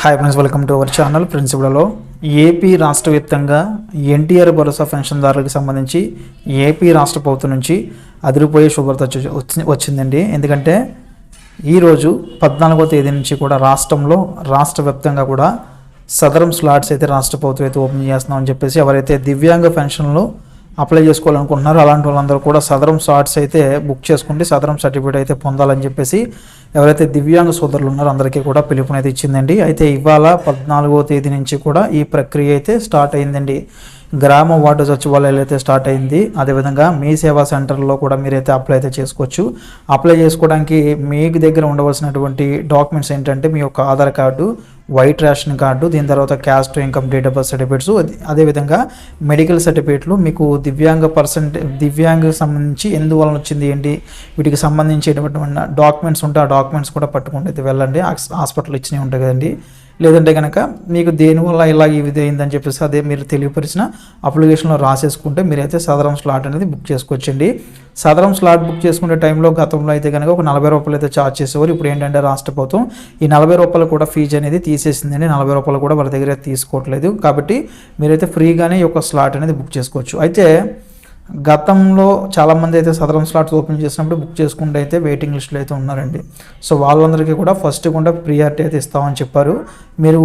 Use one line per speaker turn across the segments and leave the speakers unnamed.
Hi friends welcome to our channel ప్రిన్సిపల్లో AP రాష్ట్ర వ్యాప్తంగా ఎన్టీఆర్ భరోసా పెన్షన్దారులకు సంబంధించి ఏపీ రాష్ట్ర ప్రభుత్వం నుంచి అదిరిపోయే శుభ్రత వచ్చిందండి. ఎందుకంటే ఈరోజు పద్నాలుగో తేదీ నుంచి కూడా రాష్ట్రంలో రాష్ట్ర వ్యాప్తంగా కూడా సదరం స్లాట్స్ అయితే రాష్ట్ర ప్రభుత్వం అయితే ఓపెన్ చేస్తున్నామని చెప్పేసి ఎవరైతే దివ్యాంగ పెన్షన్లు అప్లై చేసుకోవాలనుకుంటున్నారు. అలాంటి వాళ్ళందరూ కూడా సదరం షార్ట్స్ అయితే బుక్ చేసుకుంటే సదరం సర్టిఫికేట్ అయితే పొందాలని చెప్పేసి ఎవరైతే దివ్యాంగ సోదరులు ఉన్నారో అందరికీ కూడా పిలుపునైతే ఇచ్చిందండి. అయితే ఇవాళ పద్నాలుగో తేదీ నుంచి కూడా ఈ ప్రక్రియ అయితే స్టార్ట్ అయిందండి. గ్రామ వార్డు సచివాలయాలు అయితే స్టార్ట్ అయింది. అదేవిధంగా మీ సేవా సెంటర్లో కూడా మీరైతే అప్లై అయితే చేసుకోవచ్చు. అప్లై చేసుకోవడానికి మీకు దగ్గర ఉండవలసినటువంటి డాక్యుమెంట్స్ ఏంటంటే మీ యొక్క Aadhaar card white ration card దీని తర్వాత caste income date of birth certificates అదేవిధంగా మెడికల్ సర్టిఫికేట్లు మీకు దివ్యాంగ పర్సెంట్ దివ్యాంగ సంబంధించి ఎందువలన వచ్చింది ఏంటి వీటికి సంబంధించేటువంటి డాక్యుమెంట్స్ ఉంటే ఆ డాక్యుమెంట్స్ కూడా పట్టుకుంటే వెళ్ళండి. హాస్పిటల్ ఇచ్చినవి ఉంటాయి కదండి. లేదంటే కనుక మీకు దేనివల్ల ఇలా ఈ విధి అయిందని చెప్పేసి అదే మీరు తెలియపరిచిన అప్లికేషన్లో రాసేసుకుంటే మీరైతే సదరం స్లాట్ అనేది బుక్ చేసుకోవచ్చండి. సదరం స్లాట్ బుక్ చేసుకునే టైంలో గతంలో అయితే కనుక ఒక నలభై రూపాయలు అయితే ఛార్జ్ చేసేవారు. ఇప్పుడు ఏంటంటే రాష్ట్ర ప్రభుత్వం ఈ నలభై రూపాయలు కూడా ఫీజు అనేది తీసేసిందండి. నలభై రూపాయలు కూడా వాళ్ళ దగ్గర తీసుకోవట్లేదు. కాబట్టి మీరైతే ఫ్రీగానే ఈ యొక్క స్లాట్ అనేది బుక్ చేసుకోవచ్చు. అయితే గతంలో చాలామంది అయితే సదరం స్లాట్స్ ఓపెన్ చేసినప్పుడు బుక్ చేసుకుంటే అయితే వెయిటింగ్ లిస్ట్లో అయితే ఉన్నారండి. సో వాళ్ళందరికీ కూడా ఫస్ట్ కూడా ప్రియారిటీ అయితే ఇస్తామని చెప్పారు. మీరు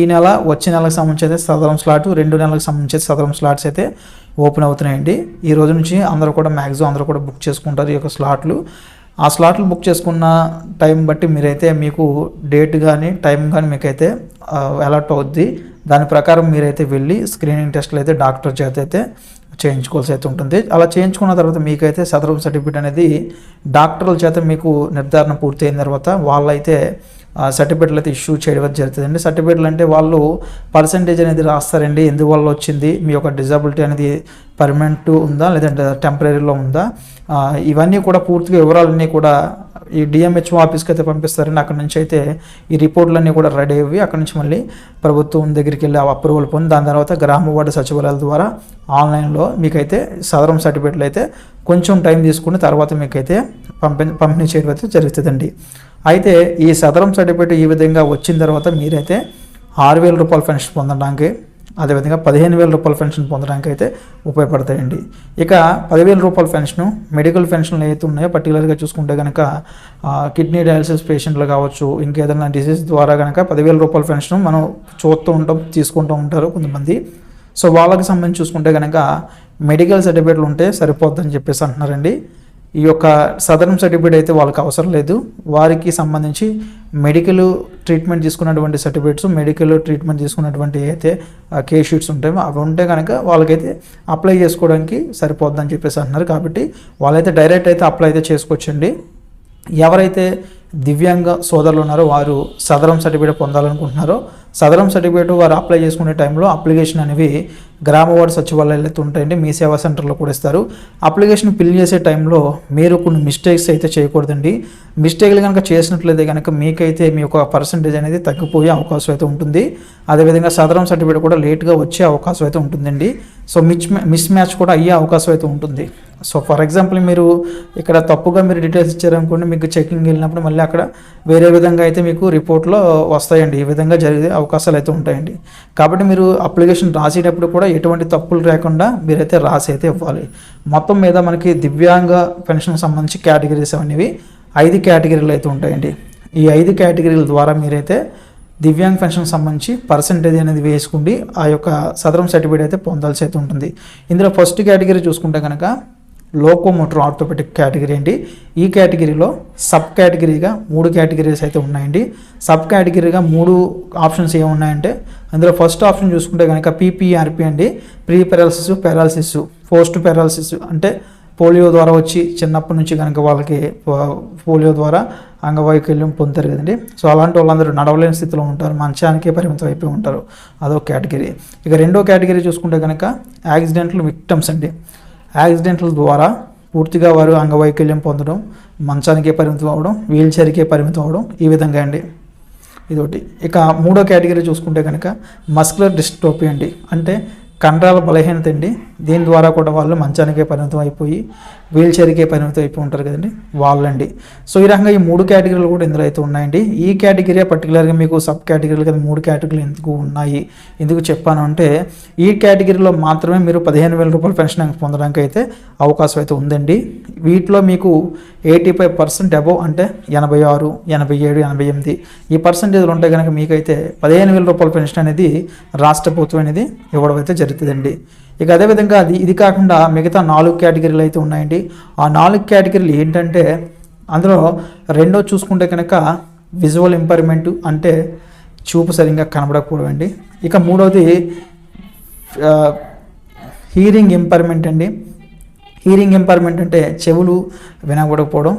ఈ నెల వచ్చే నెలకు సంబంధించి అయితే సదరం స్లాట్ రెండు నెలలకు సంబంధించి సదరం స్లాట్స్ అయితే ఓపెన్ అవుతున్నాయండి. ఈ రోజు నుంచి అందరూ కూడా మ్యాక్సిమం అందరూ కూడా బుక్ చేసుకుంటారు ఈ యొక్క స్లాట్లు. ఆ స్లాట్లు బుక్ చేసుకున్న టైం బట్టి మీరైతే మీకు డేట్ కానీ టైం కానీ మీకైతే అలర్ట్ అవుద్ది. దాని ప్రకారం మీరైతే వెళ్ళి స్క్రీనింగ్ టెస్ట్లు అయితే డాక్టర్ చేత అయితే చేయించుకోవాల్సి అయితే ఉంటుంది. అలా చేయించుకున్న తర్వాత మీకైతే సదరం సర్టిఫికేట్ అనేది డాక్టర్ల చేత మీకు నిర్ధారణ పూర్తయిన తర్వాత వాళ్ళైతే సర్టిఫికేట్లు అయితే ఇష్యూ చేయడం జరుగుతుందండి. సర్టిఫికేట్లు అంటే వాళ్ళు పర్సంటేజ్ అనేది రాస్తారండి. ఎందువల్ల వచ్చింది? మీ యొక్క డిజబిలిటీ అనేది పర్మనెంట్ ఉందా? లేదంటే టెంపరీలో ఉందా? ఇవన్నీ కూడా పూర్తిగా వివరాలన్నీ కూడా ఈ డిఎంహెచ్ఓ ఆఫీస్కి అయితే పంపిస్తారండి అక్కడ నుంచి అయితే ఈ రిపోర్ట్లన్నీ కూడా రెడీ అయ్యి అక్కడ నుంచి మళ్ళీ ప్రభుత్వం దగ్గరికి వెళ్ళి అప్రూవల్ పొంది దాని తర్వాత గ్రామ వార్డు సచివాలయాల ద్వారా ఆన్లైన్లో మీకైతే సదరం సర్టిఫికేట్లు అయితే కొంచెం టైం తీసుకుని తర్వాత మీకైతే పంపి పంపిణీ చేయడం అయితే జరుగుతుందండి. అయితే ఈ సదరం సర్టిఫికేట్ ఈ విధంగా వచ్చిన తర్వాత మీరైతే ఆరు వేల రూపాయలు పెన్షన్ పొందడానికి అదేవిధంగా పదిహేను వేల రూపాయల పెన్షన్ పొందడానికి అయితే ఉపయోగపడతాయండి. ఇక పదివేల రూపాయల పెన్షన్ మెడికల్ పెన్షన్లు ఏవైతే ఉన్నాయో పర్టికులర్గా చూసుకుంటే కనుక కిడ్నీ డయాలసిస్ పేషెంట్లు కావచ్చు ఇంకేదైనా డిసీజ్ ద్వారా కనుక పదివేల రూపాయల పెన్షన్ మనం చూస్తూ ఉంటాం తీసుకుంటూ ఉంటారు కొంతమంది. సో వాళ్ళకి సంబంధించి చూసుకుంటే కనుక మెడికల్ సర్టిఫికేట్లు ఉంటే సరిపోద్దని చెప్పేసి అంటున్నారండి. ఈ యొక్క సదరం సర్టిఫికేట్ అయితే వాళ్ళకి అవసరం లేదు. వారికి సంబంధించి మెడికల్ ట్రీట్మెంట్ తీసుకున్నటువంటి సర్టిఫికేట్స్ మెడికల్ ట్రీట్మెంట్ తీసుకున్నటువంటి అయితే కే షీట్స్ ఉంటాయో. అవి ఉంటే కనుక వాళ్ళకైతే అప్లై చేసుకోవడానికి సరిపోద్దని చెప్పేసి అంటున్నారు. కాబట్టి వాళ్ళైతే డైరెక్ట్ అయితే అప్లై అయితే చేసుకోవచ్చండి. ఎవరైతే దివ్యాంగ సోదరులు ఉన్నారో వారు సదరం సర్టిఫికేట్ పొందాలనుకుంటున్నారో సదరం సర్టిఫికేట్ వారు అప్లై చేసుకునే టైంలో అప్లికేషన్ అనేవి గ్రామ వార్డు సచివాలయాలు ఉంటాయండి మీ సేవా సెంటర్లో కూడా ఇస్తారు. అప్లికేషన్ ఫిల్ చేసే టైంలో మీరు కొన్ని మిస్టేక్స్ అయితే చేయకూడదండి. మిస్టేక్లు కనుక చేసినట్లయితే కనుక మీకైతే మీ యొక్క పర్సంటేజ్ అనేది తగ్గిపోయే అవకాశం అయితే ఉంటుంది. అదేవిధంగా సదరం సర్టిఫికేట్ కూడా లేట్గా వచ్చే అవకాశం అయితే ఉంటుందండి. సో మిచ్ మిస్ మ్యాచ్ కూడా అయ్యే అవకాశం అయితే ఉంటుంది. సో ఫర్ ఎగ్జాంపుల్ మీరు ఇక్కడ తప్పుగా మీరు డీటెయిల్స్ ఇచ్చారనుకోండి మీకు చెకింగ్ వెళ్ళినప్పుడు మళ్ళీ అక్కడ వేరే విధంగా అయితే మీకు రిపోర్ట్లో వస్తాయండి. ఈ విధంగా జరిగే అవకాశాలు అయితే ఉంటాయండి. కాబట్టి మీరు అప్లికేషన్ రాసేటప్పుడు కూడా ఎటువంటి తప్పులు లేకుండా మీరైతే రాసి అయితే ఇవ్వాలి. మొత్తం మీద మనకి దివ్యాంగ పెన్షన్ సంబంధించి కేటగిరీస్ అనేవి ఐదు కేటగిరీలు అయితే ఉంటాయండి. ఈ ఐదు కేటగిరీల ద్వారా మీరైతే దివ్యాంగ్ పెన్షన్ సంబంధించి పర్సంటేజ్ అనేది వేసుకుండి ఆ యొక్క సదరం సర్టిఫికేట్ అయితే పొందాల్సి అయితే ఉంటుంది. ఇందులో ఫస్ట్ కేటగిరీ చూసుకుంటే కనుక లోకోమోటర్ ఆర్థోపెటిక్ కేటగిరీ అండి. ఈ కేటగిరీలో సబ్ కేటగిరీగా మూడు కేటగిరీస్ అయితే ఉన్నాయండి. సబ్ కేటగిరీగా మూడు ఆప్షన్స్ ఏమున్నాయంటే అందులో ఫస్ట్ ఆప్షన్ చూసుకుంటే కనుక పీపీఆర్పి అండి. Pre paralysis paralysis post paralysis అంటే పోలియో ద్వారా వచ్చి చిన్నప్పటి నుంచి కనుక వాళ్ళకి పోలియో ద్వారా అంగవైకల్యం పొందుతారు కదండి. సో అలాంటి వాళ్ళందరూ నడవలేని స్థితిలో ఉంటారు మంచానికే పరిమితం అయిపోయి ఉంటారు. అదొక కేటగిరీ. ఇక రెండో కేటగిరీ చూసుకుంటే కనుక యాక్సిడెంట్లు విక్టమ్స్ అండి. యాక్సిడెంట్ల ద్వారా పూర్తిగా వారు అంగవైకల్యం పొందడం మంచానికే పరిమితం అవ్వడం వీల్ చైర్కే పరిమితం అవ్వడం ఈ విధంగా అండి. ఇదొకటి. ఇక మూడో కేటగిరీ చూసుకుంటే కనుక మస్కులర్ డిస్ట్రోపీ అండి. అంటే కండరాల బలహీనత అండి. దీని ద్వారా కూడా వాళ్ళు మంచానికే పరిమితం అయిపోయి వీల్ చైర్కే పరిమితం అయిపోయి ఉంటారు కదండి వాళ్ళండి. సో ఈ రకంగా ఈ మూడు కేటగిరీలు కూడా ఇందులో అయితే ఉన్నాయండి. ఈ కేటగిరీ పర్టికులర్గా మీకు సబ్ కేటగిరీలు కదా మూడు కేటగిరీలు ఎందుకు ఉన్నాయి? ఎందుకు చెప్పాను అంటే ఈ కేటగిరీలో మాత్రమే మీరు పదిహేను వేల రూపాయల పెన్షన్ పొందడానికి అయితే అవకాశం అయితే ఉందండి. వీటిలో మీకు ఎయిటీ ఫైవ్ పర్సెంట్ అబవ్ అంటే ఎనభై ఆరు ఎనభై ఏడు ఎనభై ఎనిమిది ఈ పర్సెంటేజ్లు ఉంటే కనుక మీకైతే పదిహేను వేల రూపాయల పెన్షన్ అనేది రాష్ట్ర ప్రభుత్వం అనేది ఇవ్వడం అయితే జరుగుతుందండి. ఇక అదేవిధంగా అది ఇది కాకుండా మిగతా నాలుగు కేటగిరీలు అయితే ఉన్నాయండి. ఆ నాలుగు కేటగిరీలు ఏంటంటే అందులో రెండో చూసుకుంటే కనుక విజువల్ ఇంపైర్మెంట్ అంటే చూపు సరిగ్గా కనబడకపోవడం అండి ఇక మూడవది హీరింగ్ ఇంపైర్మెంట్ అండి. హీరింగ్ ఇంపైర్మెంట్ అంటే చెవులు వినకూడకపోవడం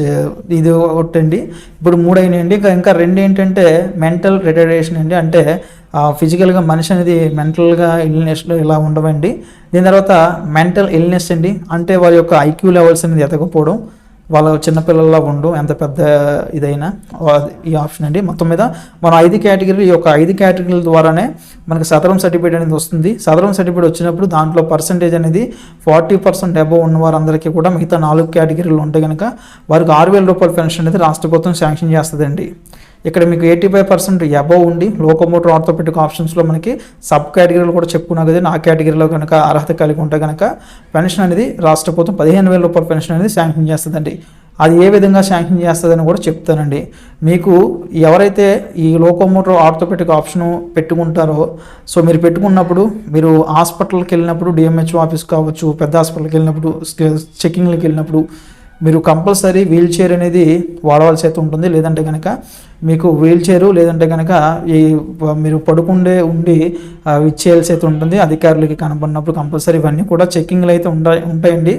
చే- ఇది ఒకటండి ఇప్పుడు మూడు అయినాయండి ఇంకా ఇంకా రెండు ఏంటంటే మెంటల్ రిటైరేషన్ అండి. అంటే ఫిజికల్గా మనిషి అనేది మెంటల్గా ఇల్నెస్ ఇలా ఉండవండి. దీని తర్వాత మెంటల్ ఇల్నెస్ అండి. అంటే వారి యొక్క ఐక్యూ లెవెల్స్ అనేది ఎదగకపోవడం. వాళ్ళ చిన్నపిల్లల్లో ఉండు ఎంత పెద్ద ఇదైనా ఈ ఆప్షన్ అండి. మొత్తం మీద మనం ఐదు కేటగిరీలు ఈ యొక్క ఐదు కేటగిరీల ద్వారానే మనకి సదరం సర్టిఫికేట్ అనేది వస్తుంది. సదరం సర్టిఫికేట్ వచ్చినప్పుడు దాంట్లో పర్సంటేజ్ అనేది ఫార్టీ పర్సెంట్ అబోవ్ ఉన్న వారందరికీ కూడా మిగతా నాలుగు కేటగిరీలు ఉంటే కనుక వారికి ఆరు వేల రూపాయల పెన్షన్ అనేది రాష్ట్ర ప్రభుత్వం శాంక్షన్ చేస్తుందండి. ఇక్కడ మీకు ఎయిటీ ఫైవ్ పర్సెంట్ అబవ్ ఉండి లోకోమోటర్ ఆర్థోపెటిక్ ఆప్షన్స్లో మనకి సబ్ కేటగిరీలు కూడా చెప్పుకున్నా కదా ఆ కేటగిరీలో కనుక అర్హత కలిగి ఉంటే కనుక పెన్షన్ అనేది రాష్ట్ర ప్రభుత్వం పదిహేను వేల రూపాయల పెన్షన్ అనేది శాంక్షన్ చేస్తుందండి. అది ఏ విధంగా శాంక్షన్ చేస్తుందని కూడా చెప్తానండి. మీకు ఎవరైతే ఈ లోకోమోటర్ ఆర్థోపెటిక్ ఆప్షన్ పెట్టుకుంటారో సో మీరు పెట్టుకున్నప్పుడు మీరు హాస్పిటల్కి వెళ్ళినప్పుడు డిఎంహెచ్ఓ ఆఫీస్ కావచ్చు పెద్ద హాస్పిటల్కి వెళ్ళినప్పుడు చెకింగ్లకు వెళ్ళినప్పుడు మీరు కంపల్సరీ వీల్ చైర్ అనేది వాడవలసి అయితే ఉంటుంది. లేదంటే కనుక మీకు వీల్ చైరు లేదంటే కనుక ఈ మీరు పడుకుండే ఉండి ఆ, ఇచ్చేయాల్సి అయితే ఉంటుంది. అధికారులకి కనబడినప్పుడు కంపల్సరీ ఇవన్నీ కూడా చెక్కింగ్లు అయితే ఉండ ఉంటాయండి.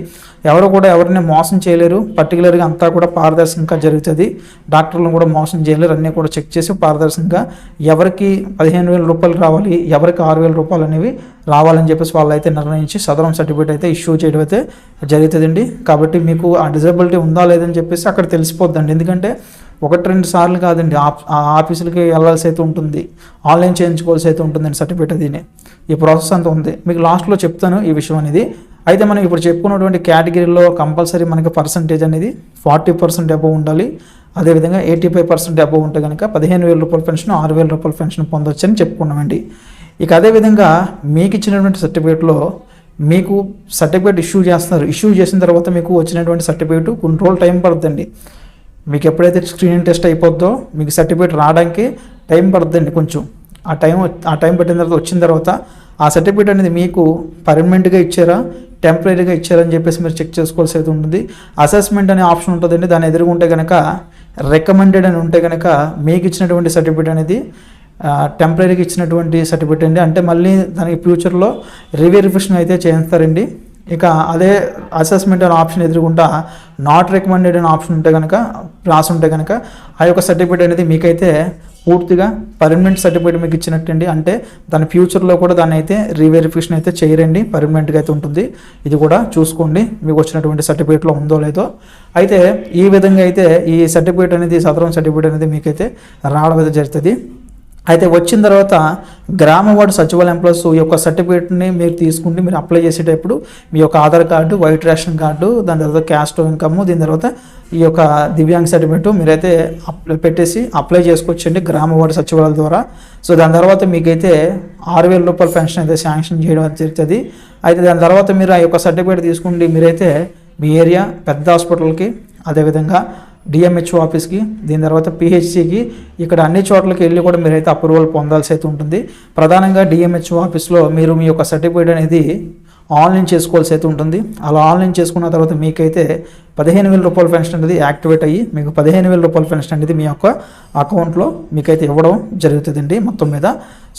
ఎవరు కూడా ఎవరిని మోసం చేయలేరు. పర్టికులర్గా అంతా కూడా పారదర్శకంగా జరుగుతుంది. డాక్టర్లను కూడా మోసం చేయలేరు. అన్నీ కూడా చెక్ చేసి పారదర్శకంగా ఎవరికి పదిహేను వేల రూపాయలు రావాలి ఎవరికి ఆరు వేల రూపాయలు అనేవి రావాలని చెప్పేసి వాళ్ళు అయితే నిర్ణయించి సదరం సర్టిఫికేట్ అయితే ఇష్యూ చేయడం అయితే జరుగుతుందండి. కాబట్టి మీకు ఆ డిజబిలిటీ ఉందా లేదని చెప్పేసి అక్కడ తెలిసిపోద్దండి. ఎందుకంటే ఒకటి రెండు సార్లు కాదండి. ఆ ఆఫీసులకి వెళ్ళాల్సి అయితే ఉంటుంది. ఆన్లైన్ చేయించుకోవాల్సి అయితే ఉంటుందండి సర్టిఫికేట్ దీని ఈ ప్రాసెస్ అంతా ఉంది. మీకు లాస్ట్లో చెప్తాను ఈ విషయం అనేది. అయితే మనం ఇప్పుడు చెప్పుకున్నటువంటి కేటగిరీలో కంపల్సరీ మనకి పర్సంటేజ్ అనేది ఫార్టీ పర్సెంట్ అబవ్ ఉండాలి. అదేవిధంగా ఎయిటీ ఫైవ్ పర్సెంట్ అబవ్ ఉంటే కనుక పదిహేను వేల రూపాయల పెన్షన్ ఆరు వేల రూపాయల పెన్షన్ పొందొచ్చని చెప్పుకున్నామండి. ఇక అదేవిధంగా మీకు ఇచ్చినటువంటి సర్టిఫికేట్లో మీకు సర్టిఫికేట్ ఇష్యూ చేస్తున్నారు. ఇష్యూ చేసిన తర్వాత మీకు వచ్చినటువంటి సర్టిఫికేట్ కొన్ని రోజులు టైం పడుతుంది మీకు ఎప్పుడైతే స్క్రీనింగ్ టెస్ట్ అయిపోద్దో మీకు సర్టిఫికేట్ రావడానికి టైం పడుతుందండి కొంచెం. ఆ టైం ఆ టైం పట్టిన తర్వాత వచ్చిన తర్వాత ఆ సర్టిఫికేట్ అనేది మీకు పర్మనెంట్గా ఇచ్చారా టెంపరీగా ఇచ్చారని చెప్పేసి మీరు చెక్ చేసుకోవాల్సి అయితే ఉంటుంది. అసెస్మెంట్ అనే ఆప్షన్ ఉంటుందండి. దాన్ని ఎదురుగుంటే కనుక రికమెండెడ్ అని ఉంటే కనుక మీకు ఇచ్చినటువంటి సర్టిఫికేట్ అనేది టెంపరీగా ఇచ్చినటువంటి సర్టిఫికేట్ అండి. అంటే మళ్ళీ దానికి ఫ్యూచర్లో రివెరిఫికేషన్ అయితే చేస్తారండి. ఇక అదే అసెస్మెంట్ అనే ఆప్షన్ ఎదురుకుంటా నాట్ రికమెండెడ్ అనే ఆప్షన్ ఉంటే కనుక రాసి ఉంటే కనుక ఆ యొక్క సర్టిఫికేట్ అనేది మీకైతే పూర్తిగా పర్మనెంట్ సర్టిఫికేట్ మీకు ఇచ్చినట్టండి. అంటే దాని ఫ్యూచర్లో కూడా దాన్ని అయితే రీవెరిఫికేషన్ అయితే చేయరండి. పర్మనెంట్గా అయితే ఉంటుంది. ఇది కూడా చూసుకోండి. మీకు వచ్చినటువంటి సర్టిఫికేట్లో ఉందో లేదో. అయితే ఈ విధంగా అయితే ఈ సర్టిఫికేట్ అనేది సదరం సర్టిఫికేట్ అనేది మీకైతే రావడం అయితే జరుగుతుంది. అయితే వచ్చిన తర్వాత గ్రామ వార్డు సచివాలయం ప్లస్ ఈ యొక్క సర్టిఫికేట్ని మీరు తీసుకుంటే మీరు అప్లై చేసేటప్పుడు మీ యొక్క Aadhaar card white ration card దాని తర్వాత క్యాస్ట్ ఇన్కమ్ దీని తర్వాత ఈ యొక్క దివ్యాంగ్ సర్టిఫికేట్ మీరైతే అప్లై పెట్టేసి అప్లై చేసుకోవచ్చండి గ్రామ వార్డు సచివాలయం ద్వారా. సో దాని తర్వాత మీకైతే ఆరు వేల రూపాయల పెన్షన్ అయితే శాంక్షన్ చేయడం జరుగుతుంది. అయితే దాని తర్వాత మీరు ఆ యొక్క సర్టిఫికేట్ తీసుకుంటే మీరైతే మీ ఏరియా పెద్ద హాస్పిటల్కి అదేవిధంగా డిఎంహెచ్ఓ ఆఫీస్కి దీని తర్వాత పిహెచ్సికి ఇక్కడ అన్ని చోట్లకి వెళ్ళి కూడా మీరైతే అప్రూవల్ పొందాల్సి అయితే ఉంటుంది. ప్రధానంగా డిఎంహెచ్ఓ ఆఫీస్లో మీరు మీ యొక్క సర్టిఫికేట్ అనేది ఆన్లైన్ చేసుకోవాల్సి అయితే ఉంటుంది. అలా ఆన్లైన్ చేసుకున్న తర్వాత మీకైతే పదిహేను వేల రూపాయల పెన్షన్ అనేది యాక్టివేట్ అయ్యి మీకు పదిహేను వేల రూపాయల పెన్షన్ అనేది మీ యొక్క అకౌంట్లో మీకైతే ఇవ్వడం జరుగుతుందండి మొత్తం మీద.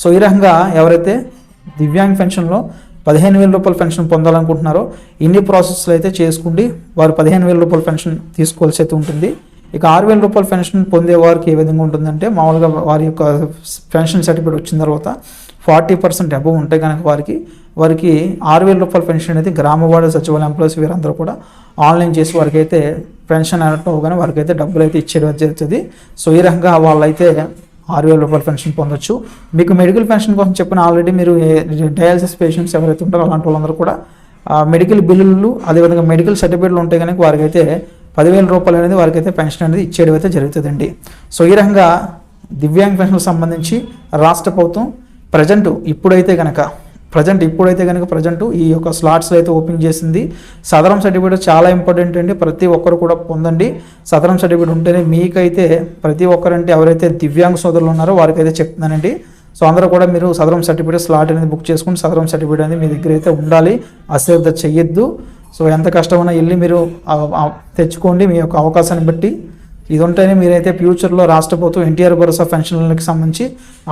సో ఈ రకంగా ఎవరైతే దివ్యాంగ్ పెన్షన్లో పదిహేను వేల రూపాయల పెన్షన్ పొందాలనుకుంటున్నారో ఇన్ని ప్రాసెస్లు అయితే చేసుకోండి వారు పదిహేను వేల రూపాయల పెన్షన్ తీసుకోవాల్సి అయితే ఉంటుంది. ఇక ఆరు వేల రూపాయల పెన్షన్ పొందే వారికి ఏ విధంగా ఉంటుందంటే మామూలుగా వారి యొక్క పెన్షన్ సర్టిఫికేట్ వచ్చిన తర్వాత ఫార్టీ పర్సెంట్ అబవ్ ఉంటే కనుక వారికి వారికి ఆరు వేల రూపాయల పెన్షన్ అనేది గ్రామవాడ సచివాలయం ఎంప్లాయీస్ వీరందరూ కూడా ఆన్లైన్ చేసి వారికైతే పెన్షన్ అన్నట్టు అవగానే వారికి అయితే డబ్బులు అయితే ఇచ్చేయడం జరుగుతుంది. సో ఈ రకంగా వాళ్ళైతే ఆరు వేల రూపాయల పెన్షన్ పొందొచ్చు. మీకు మెడికల్ పెన్షన్ కోసం చెప్పిన ఆల్రెడీ మీరు డయాలసిస్ పేషెంట్స్ ఎవరైతే ఉంటారో అలాంటి వాళ్ళందరూ కూడా మెడికల్ బిల్లులు అదేవిధంగా మెడికల్ సర్టిఫికేట్లు ఉంటే కనుక వారికైతే పదివేల రూపాయలు అనేది వారికైతే పెన్షన్ అనేది ఇచ్చేయడం అయితే జరుగుతుందండి. సో ఈ రకంగా దివ్యాంగ్ పెన్షన్కి సంబంధించి రాష్ట్ర ప్రభుత్వం ప్రజెంట్ ఇప్పుడైతే కనుక ప్రజెంట్ ఇప్పుడైతే కనుక ప్రజెంట్ ఈ యొక్క స్లాట్స్ అయితే ఓపెన్ చేసింది. సదరం సర్టిఫికేట్ చాలా ఇంపార్టెంట్ అండి. ప్రతి ఒక్కరు కూడా పొందండి. సదరం సర్టిఫికేట్ ఉంటేనే మీకైతే ప్రతి ఒక్కరంటే ఎవరైతే దివ్యాంగ సోదరులు ఉన్నారో వారికైతే చెప్తున్నానండి. సో అందరూ కూడా మీరు సదరం సర్టిఫికేట్ స్లాట్ అనేది బుక్ చేసుకుని సదరం సర్టిఫికేట్ అనేది మీ దగ్గర అయితే ఉండాలి. అశ్రద్ధ చెయ్యొద్దు. సో ఎంత కష్టమైనా వెళ్ళి మీరు తెచ్చుకోండి మీ యొక్క అవకాశాన్ని బట్టి. ఇది ఉంటేనే మీరైతే ఫ్యూచర్లో రాష్ట్ర ప్రభుత్వం ఎన్టీఆర్ భరోసా పెన్షన్లకు సంబంధించి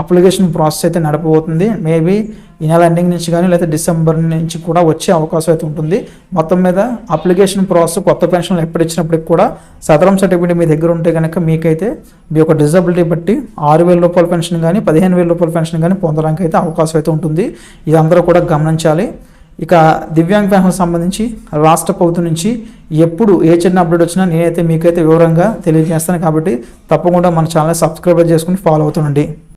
అప్లికేషన్ ప్రాసెస్ అయితే నడపబోతుంది. మేబీ ఈ నెల ఎండింగ్ నుంచి కానీ లేదా డిసెంబర్ నుంచి కూడా వచ్చే అవకాశం అయితే ఉంటుంది. మొత్తం మీద అప్లికేషన్ ప్రాసెస్ కొత్త పెన్షన్లు ఎప్పుడు ఇచ్చినప్పటికి కూడా సదరం సర్టిఫికేట్ మీ దగ్గర ఉంటే కనుక మీకైతే మీ యొక్క డిజబిలిటీ బట్టి ఆరు వేల రూపాయల పెన్షన్ కానీ పదిహేను వేల రూపాయల పెన్షన్ కానీ పొందడానికి అయితే అవకాశం అయితే ఉంటుంది. ఇది అందరూ కూడా గమనించాలి. ఇక దివ్యాంగ్ పెన్షన్ సంబంధించి రాష్ట్ర ప్రభుత్వం నుంచి ఎప్పుడు ఏ చిన్న అప్డేట్ వచ్చినా నేనైతే మీకైతే వివరంగా తెలియజేస్తాను కాబట్టి తప్పకుండా మన ఛానల్ సబ్స్క్రైబ్ చేసుకుని ఫాలో అవుతుండండి.